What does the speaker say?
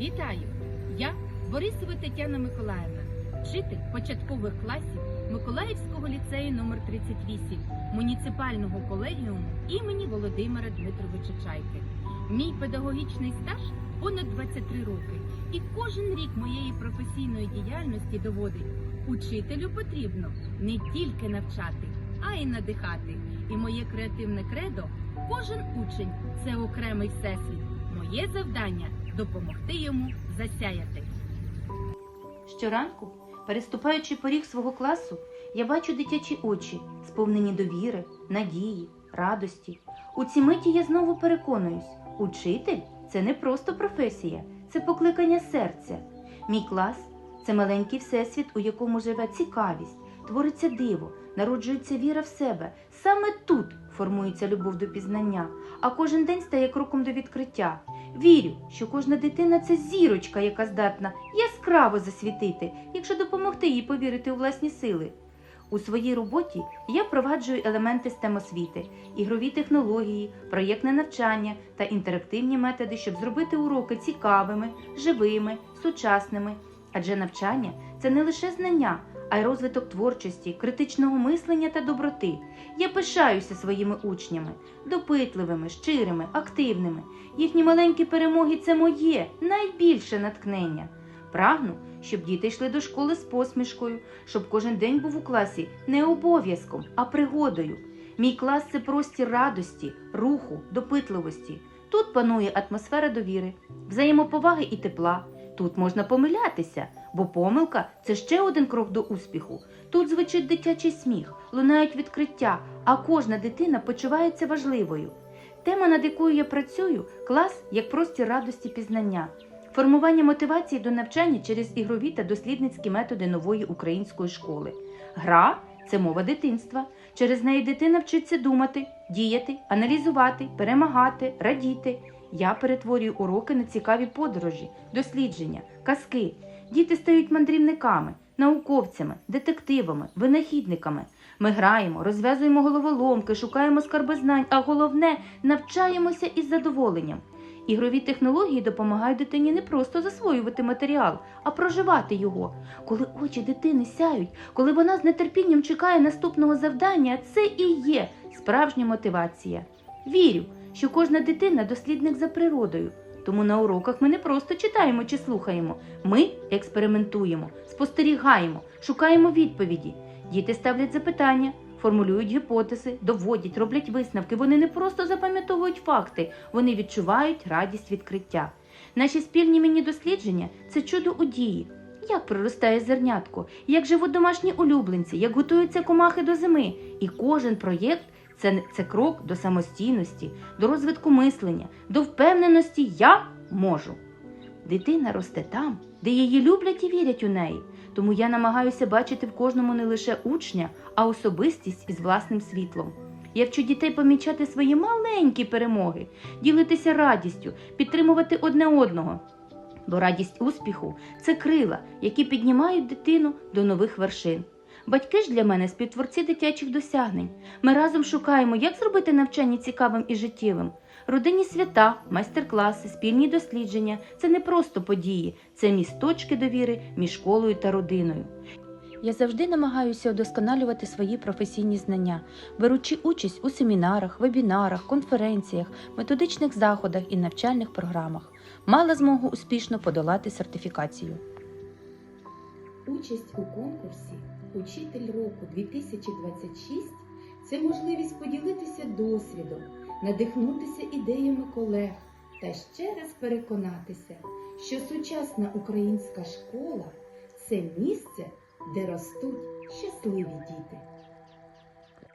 Вітаю! Я Борисова Тетяна Миколаївна, вчитель початкових класів Миколаївського ліцею номер 38 муніципального колегіуму імені Володимира Дмитровича Чайки. Мій педагогічний стаж понад 23 роки, і кожен рік моєї професійної діяльності доводить, учителю потрібно не тільки навчати, а й надихати. І моє креативне кредо кожен учень це окремий всесвіт. Моє завдання допомогти йому засяяти. Щоранку, переступаючи поріг свого класу, я бачу дитячі очі, сповнені довіри, надії, радості. У ці миті я знову переконуюсь, учитель це не просто професія, це покликання серця. Мій клас це маленький всесвіт, у якому живе цікавість, твориться диво, народжується віра в себе. Саме тут формується любов до пізнання, а кожен день стає кроком до відкриття. Вірю, що кожна дитина це зірочка, яка здатна яскраво засвітити, якщо допомогти їй повірити у власні сили. У своїй роботі я впроваджую елементи STEM освіти, ігрові технології, проєктне навчання та інтерактивні методи, щоб зробити уроки цікавими, живими, сучасними. Адже навчання це не лише знання, а й розвиток творчості, критичного мислення та доброти. Я пишаюся своїми учнями, допитливими, щирими, активними. Їхні маленькі перемоги це моє найбільше натхнення. Прагну, щоб діти йшли до школи з посмішкою, щоб кожен день був у класі не обов'язком, а пригодою. Мій клас це простір радості, руху, допитливості. Тут панує атмосфера довіри, взаємоповаги і тепла. Тут можна помилятися, бо помилка це ще один крок до успіху. Тут звучить дитячий сміх, лунають відкриття, а кожна дитина почувається важливою. Тема, над якою я працюю, клас як простір радості пізнання, формування мотивації до навчання через ігрові та дослідницькі методи нової української школи. Гра це мова дитинства. Через неї дитина вчиться думати, діяти, аналізувати, перемагати, радіти. Я перетворюю уроки на цікаві подорожі, дослідження, казки. Діти стають мандрівниками, науковцями, детективами, винахідниками. Ми граємо, розв'язуємо головоломки, шукаємо скарби знань, а головне навчаємося із задоволенням. Ігрові технології допомагають дитині не просто засвоювати матеріал, а проживати його. Коли очі дитини сяють, коли вона з нетерпінням чекає наступного завдання, це і є справжня мотивація. Вірю, що кожна дитина дослідник за природою. Тому на уроках ми не просто читаємо чи слухаємо, ми експериментуємо, спостерігаємо, шукаємо відповіді. Діти ставлять запитання, формулюють гіпотези, доводять, роблять висновки. Вони не просто запам'ятовують факти, вони відчувають радість відкриття. Наші спільні міні-дослідження це чудо у дії. Як проростає зернятко, як живуть домашні улюбленці, як готуються комахи до зими. І кожен проєкт це, це крок до самостійності, до розвитку мислення, до впевненості я можу. Дитина росте там, де її люблять і вірять у неї. Тому я намагаюся бачити в кожному не лише учня, а особистість із власним світлом. Я вчу дітей помічати свої маленькі перемоги, ділитися радістю, підтримувати одне одного. Бо радість успіху це крила, які піднімають дитину до нових вершин. Батьки ж для мене співтворці дитячих досягнень. Ми разом шукаємо, як зробити навчання цікавим і життєвим. Родинні свята, майстер-класи, спільні дослідження це не просто події, це місточки довіри між школою та родиною. Я завжди намагаюся удосконалювати свої професійні знання, беручи участь у семінарах, вебінарах, конференціях, методичних заходах і навчальних програмах. Мала змогу успішно подолати сертифікацію. Участь у конкурсі Учитель року 2026 це можливість поділитися досвідом, надихнутися ідеями колег та ще раз переконатися, що сучасна українська школа це місце, де ростуть щасливі діти.